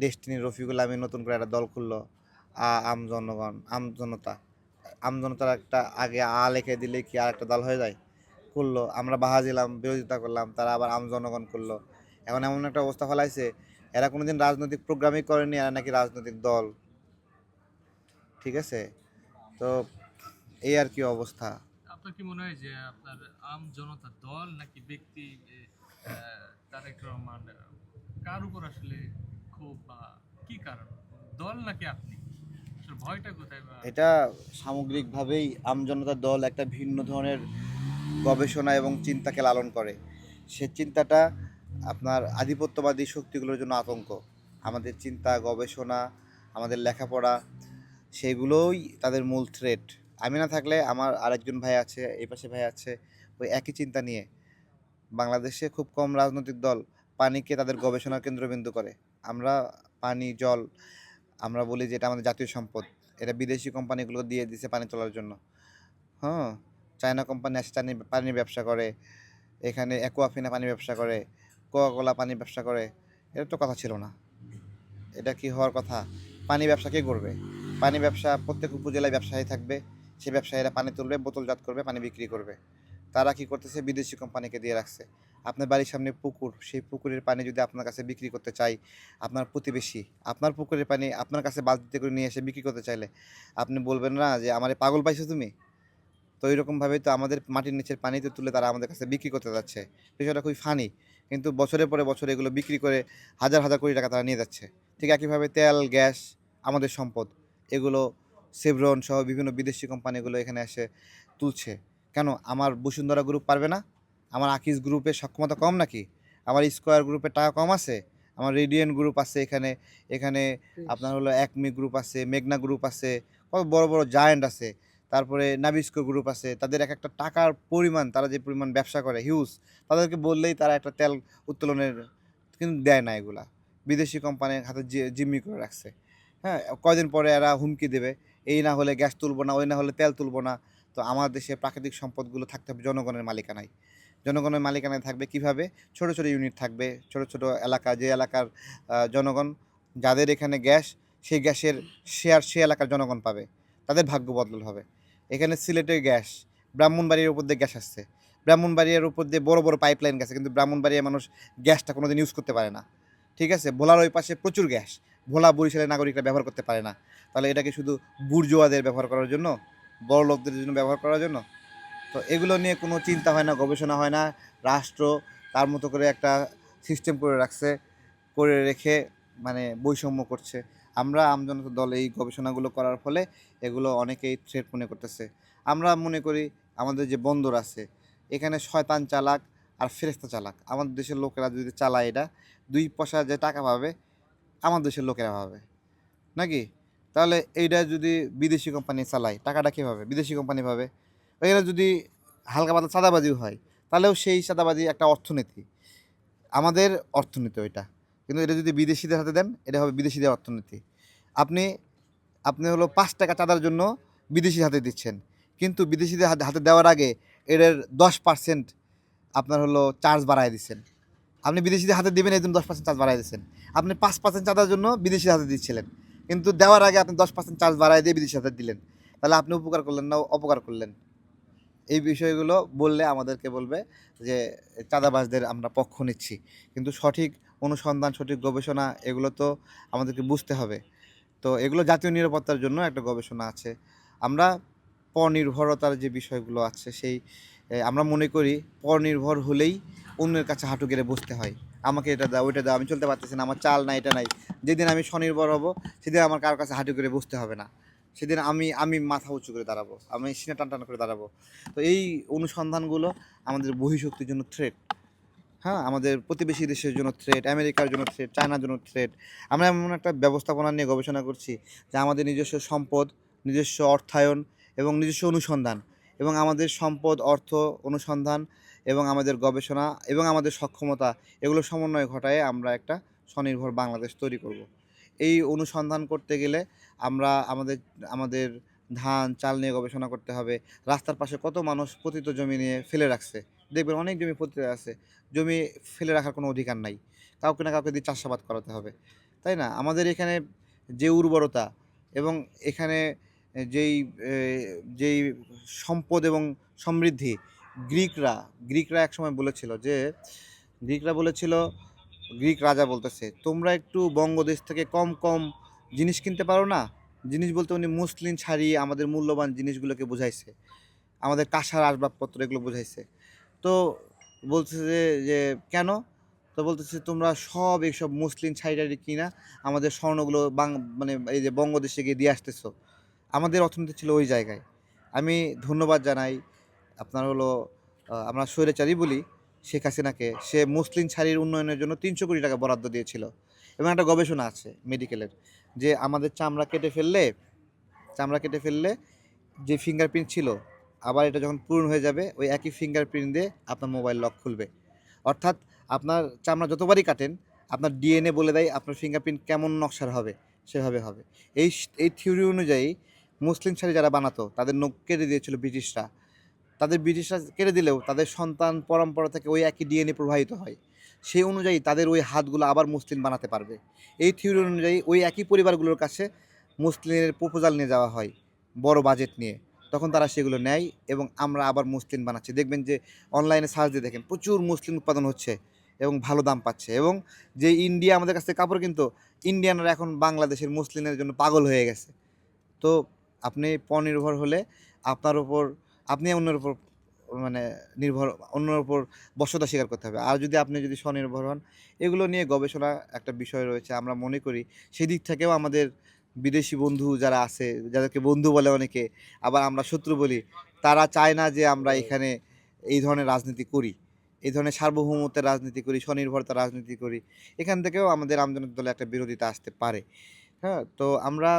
Destiny Rafiqul আমিন নতুন করে একটা দল খুললো। আম জনগণ, আম জনতা। আম জনতার একটা আগে আ লিখে দিলে কি আর একটা দল হয়ে যায়? করল আমরা বাহা দিলাম, বিরোধিতা করলাম, তারা আবার আম জনগণ করল এখন এমন একটা অবস্থা ফলাইছে, এরা কোনোদিন রাজনৈতিক প্রোগ্রামই করেনি, এরা নাকি রাজনৈতিক দল। ঠিক আছে? তো এই আর কি অবস্থা। আপনার কি মনে হয় যে আপনার আম জনতা দল নাকি ব্যক্তি তারেক রহমান, কার উপর আসলে খুব বা কি কারণ? দল নাকি আপনি? এটা সামগ্রিকভাবেই আমজনতার দল একটা ভিন্ন ধরনের গবেষণা এবং চিন্তাকে লালন করে। সে চিন্তাটা আপনার আধিপত্যবাদী শক্তিগুলোর জন্য আতঙ্ক। আমাদের চিন্তা, গবেষণা, আমাদের লেখাপড়া, সেগুলোই তাদের মূল থ্রেট আমি না থাকলে আমার আরেকজন ভাই আছে, এই পাশে ভাই আছে, ওই একই চিন্তা নিয়ে। বাংলাদেশে খুব কম রাজনৈতিক দল পানিকে তাদের গবেষণার কেন্দ্রবিন্দু করে। আমরা পানি, জল, আমরা বলি যে এটা আমাদের জাতীয় সম্পদ। এটা বিদেশি কোম্পানিগুলো দিয়ে দিছে পানি তোলার জন্য। হ্যাঁ চায়না কোম্পানি আসে পানি পানির ব্যবসা করে। এখানে অ্যাকোয়াফিনা পানি ব্যবসা করে কোকাকোলা পানি ব্যবসা করে। এটা তো কথা ছিল না। এটা কি হওয়ার কথা? পানি ব্যবসা কে করবে? পানি ব্যবসা প্রত্যেক উপজেলায় ব্যবসায়ী থাকবে। সেই ব্যবসায়ীরা পানি তুলবে, বোতলজাত করবে, পানি বিক্রি করবে। তারা কি করতেছে? বিদেশি কোম্পানিকে দিয়ে রাখছে। আপনার বাড়ির সামনে পুকুর, সেই পুকুরের পানি যদি আপনার কাছে বিক্রি করতে চাই, আপনার প্রতিবেশী, আপনার পুকুরের পানি আপনার কাছে বালতিতে করে নিয়ে এসে বিক্রি করতে চাইলে আপনি বলবেন না যে, আমার পাগল পাইছো তুমি? তো এইরকমভাবেই তো আমাদের মাটির নিচের পানিতে তুলে তারা আমাদের কাছে বিক্রি করতে যাচ্ছে। বিষয়টা খুবই ফানি কিন্তু বছরের পরে বছর এগুলো বিক্রি করে হাজার হাজার কোটি টাকা তারা নিয়ে যাচ্ছে। ঠিক একইভাবে তেল, গ্যাস, আমাদের সম্পদ, এগুলো সেভরন সহ বিভিন্ন বিদেশি কোম্পানিগুলো এখানে এসে তুলছে। কেন? আমার বসুন্ধরা গ্রুপ পারবে না? আমার আকিজ গ্রুপে সক্ষমতা কম নাকি? আমার স্কোয়ার গ্রুপে টাকা কম আছে? আমার রেডিয়েন্ট গ্রুপ আছে এখানে এখানে আপনার হলো একমি গ্রুপ আছে মেঘনা গ্রুপ আছে কত বড় বড় জায়ান্ট আছে। তারপরে নাবিস্কো গ্রুপ আছে। তাদের এক একটা টাকার পরিমাণ তারা যে পরিমাণ ব্যবসা করে হিউজ তাদেরকে বললেই তারা একটা তেল উত্তোলনের কিন্তু দেয় না এগুলা। বিদেশি কোম্পানির হাতে জি- জিম্মি করে রাখছে। হ্যাঁ কয়দিন পরে এরা হুমকি দেবে। এই না হলে গ্যাস তুলবো না ওই না হলে তেল তুলবো না। তো আমার দেশে প্রাকৃতিক সম্পদগুলো থাকতে হবে জনগণের মালিকানায়। জনগণের মালিকানায় থাকবে কীভাবে? ছোট ছোট ইউনিট থাকবে। ছোট ছোট এলাকা, যে এলাকার জনগণ, যাদের এখানে গ্যাস, সেই গ্যাসের শেয়ার সে এলাকার জনগণ পাবে। তাদের ভাগ্য বদল হবে। এখানে সিলেটের গ্যাস ব্রাহ্মণবাড়ির উপর দিয়ে গ্যাস আসছে। ব্রাহ্মণবাড়িয়ার উপর দিয়ে বড় বড় পাইপলাইন গেছে, কিন্তু ব্রাহ্মণবাড়িয়া মানুষ গ্যাসটা কোনোদিন ইউজ করতে পারে না। ঠিক আছে? ভোলার ওই পাশে প্রচুর গ্যাস। ভোলা, বরিশালের নাগরিকরা ব্যবহার করতে পারে না। তাহলে এটাকে শুধু বুর্জোয়াদের ব্যবহার করার জন্য? বড় লোকদের জন্য ব্যবহার করার জন্য? তো এগুলো নিয়ে কোনো চিন্তা হয় না, গবেষণা হয় না। রাষ্ট্র তার মতো করে একটা সিস্টেম করে রাখছে, করে রেখে মানে বৈষম্য করছে। আমরা আমজনতা দল এই গবেষণাগুলো করার ফলে এগুলো অনেকেই থ্রেট মনে করতেছে। আমরা মনে করি আমাদের যে বন্দর আছে, এখানে শয়তান চালাক আর ফেরেস্তা চালাক। আমাদের দেশের লোকেরা যদি চালায় এটা, দুই পয়সা যে টাকা পাবে, আমাদের দেশের লোকেরা পাবে। নাকি? তাহলে এইটা যদি বিদেশি কোম্পানি চালায়, টাকাটা কী পাবে বিদেশি কোম্পানি পাবে। এখানে যদি হালকা পাতলা চাঁদাবাজিও হয়, তাহলেও সেই চাঁদাবাজি একটা অর্থনীতি। আমাদের অর্থনীতি ওইটা। কিন্তু এটা যদি বিদেশিদের হাতে দেন, এটা হবে বিদেশিদের অর্থনীতি। আপনি আপনি হলো পাঁচ টাকা চাঁদার জন্য বিদেশির হাতে দিচ্ছেন। কিন্তু বিদেশিদের হাতে দেওয়ার আগে এটার দশ পার্সেন্ট আপনার হলো চার্জ বাড়ায় দিচ্ছেন। আপনি বিদেশিদের হাতে দিবেন, এই জন্য দশ পার্সেন্ট চার্জ বাড়ায় দিচ্ছেন। আপনি পাঁচ পার্সেন্ট চাঁদার জন্য বিদেশির হাতে দিচ্ছিলেন। কিন্তু দেওয়ার আগে আপনি দশ পার্সেন্ট চার্জ বাড়ায় দিয়ে বিদেশির হাতে দিলেন। তাহলে আপনি উপকার করলেন না অপকার করলেন? এই বিষয়গুলো বললে আমাদেরকে বলবে যে, চাঁদাবাজদের আমরা পক্ষ নিচ্ছি। কিন্তু সঠিক অনুসন্ধান, সঠিক গবেষণা এগুলো তো আমাদেরকে বুঝতে হবে। তো এগুলো জাতীয় নিরাপত্তার জন্য একটা গবেষণা আছে। আমরা পরনির্ভরতার যে বিষয়গুলো আছে সেই আমরা মনে করি পরনির্ভর হলেই অন্যের কাছে হাঁটু গেড়ে বসতে হয়। আমাকে এটা দাও, ওইটা দাও, আমি চলতে পারতেছি না, আমার চাল নাই, এটা নাই। যেদিন আমি স্বনির্ভর হব, সেদিন আমার কারোর কাছে হাঁটু করে বসতে হবে না। সেদিন আমি আমি মাথা উঁচু করে দাঁড়াবো, আমি সিনে টান টান করে দাঁড়াবো। তো এই অনুসন্ধানগুলো আমাদের বহিঃশক্তির জন্য থ্রেট হ্যাঁ? আমাদের প্রতিবেশী দেশের জন্য থ্রেট আমেরিকার জন্য থ্রেট চায়নার জন্য থ্রেট আমরা এমন একটা ব্যবস্থাপনা নিয়ে গবেষণা করছি যে আমাদের নিজস্ব সম্পদ, নিজস্ব অর্থায়ন এবং নিজস্ব অনুসন্ধান এবং আমাদের সম্পদ, অর্থ অনুসন্ধান এবং আমাদের গবেষণা এবং আমাদের সক্ষমতা, এগুলো সমন্বয় ঘটায় আমরা একটা স্বনির্ভর বাংলাদেশ তৈরি করব। এই অনুসন্ধান করতে গেলে আমরা আমাদের আমাদের ধান, চাল নিয়ে গবেষণা করতে হবে। রাস্তার পাশে কত মানুষ পতিত জমি নিয়ে ফেলে রাখছে? দেখবেন অনেক জমি পতিত আছে। জমি ফেলে রাখার কোনো অধিকার নাই। কাউকে না কাউকে দিয়ে চাষাবাদ করাতে হবে। তাই না? আমাদের এখানে যে উর্বরতা এবং এখানে যেই যেই সম্পদ এবং সমৃদ্ধি, গ্রিকরা গ্রিকরা একসময় বলেছিল যে, গ্রিকরা বলেছিল গ্রিক রাজা বলতেছে, তোমরা একটু বঙ্গদেশ থেকে কম কম জিনিস কিনতে পারো না? জিনিস বলতে উনি মুসলিম ছাড়িয়ে আমাদের মূল্যবান জিনিসগুলোকে বুঝাইছে। আমাদের কাঁসার আসবাবপত্র এগুলো বুঝাইছে। তো বলতেছে যে যে কেন? তো বলতেছে, তোমরা সব এইসব মুসলিম ছাইটারি কিনা, আমাদের স্বর্ণগুলো বাং মানে এই যে বঙ্গদেশে গিয়ে দিয়ে আসতেছো। আমাদের অর্থনীতি ছিল ওই জায়গায়। আমি ধন্যবাদ জানাই। আপনার হলো আমরা স্বৈরাচারী বলি শেখ হাসিনাকে, সে মুসলিম ছাড়ির উন্নয়নের জন্য তিনশো কোটি টাকা বরাদ্দ দিয়েছিল। এবং একটা গবেষণা আছে মেডিকেলের, যে আমাদের চামড়া কেটে ফেললে, চামড়া কেটে ফেললে যে ফিঙ্গারপ্রিন্ট ছিল, আবার এটা যখন পূরণ হয়ে যাবে, ওই একই ফিঙ্গারপ্রিন্ট দিয়ে আপনার মোবাইল লক খুলবে। অর্থাৎ আপনার চামড়া যতবারই কাটেন, আপনার ডিএনএ বলে দেয় আপনার ফিঙ্গারপ্রিন্ট কেমন নকশার হবে, সেভাবে হবে। এই এই থিওরি অনুযায়ী মুসলিম শাড়ি যারা বানাতো, তাদের নখ কেটে দিয়েছিল ব্রিটিশরা। তাদের ব্রিটিশরা কেটে দিলেও তাদের সন্তান পরম্পরা থেকে ওই একই ডিএনএ প্রবাহিত হয়। সেই অনুযায়ী তাদের ওই হাতগুলো আবার মুসলিম বানাতে পারবে। এই থিওরি অনুযায়ী ওই একই পরিবারগুলোর কাছে মুসলিমের প্রপোজাল নিয়ে যাওয়া হয় বড় বাজেট নিয়ে। তখন তারা সেগুলো নেয় এবং আমরা আবার মুসলিম বানাচ্ছি। দেখবেন যে অনলাইনে সার্চ দিয়ে দেখেন প্রচুর মুসলিম উৎপাদন হচ্ছে এবং ভালো দাম পাচ্ছে এবং যে ইন্ডিয়া আমাদের কাছ থেকে কাপড় কিন্তু ইন্ডিয়ানরা এখন বাংলাদেশের মুসলিমের জন্য পাগল হয়ে গেছে। তো আপনি পনির্ভর হলে আপনার উপর আপনি অন্যের উপর মানে নির্ভর অন্যের উপর বশ্যতা স্বীকার করতে হবে। আর যদি আপনি যদি স্বনির্ভর হন এগুলো নিয়ে গবেষণা একটা বিষয় রয়েছে। আমরা মনে করি সেদিক থেকেও আমাদের বিদেশি বন্ধু যারা আছে যাদেরকে বন্ধু বলে অনেকে আবার আমরা শত্রু বলি তারা চায় না যে আমরা এখানে এই ধরনের রাজনীতি করি। এই ধরনের সার্বভৌমত্বের রাজনীতি করি স্বনির্ভরতার রাজনীতি করি। এখান থেকেও আমাদের আমজনক দলে একটা বিরোধিতা আসতে পারে। হ্যাঁ তো আমরা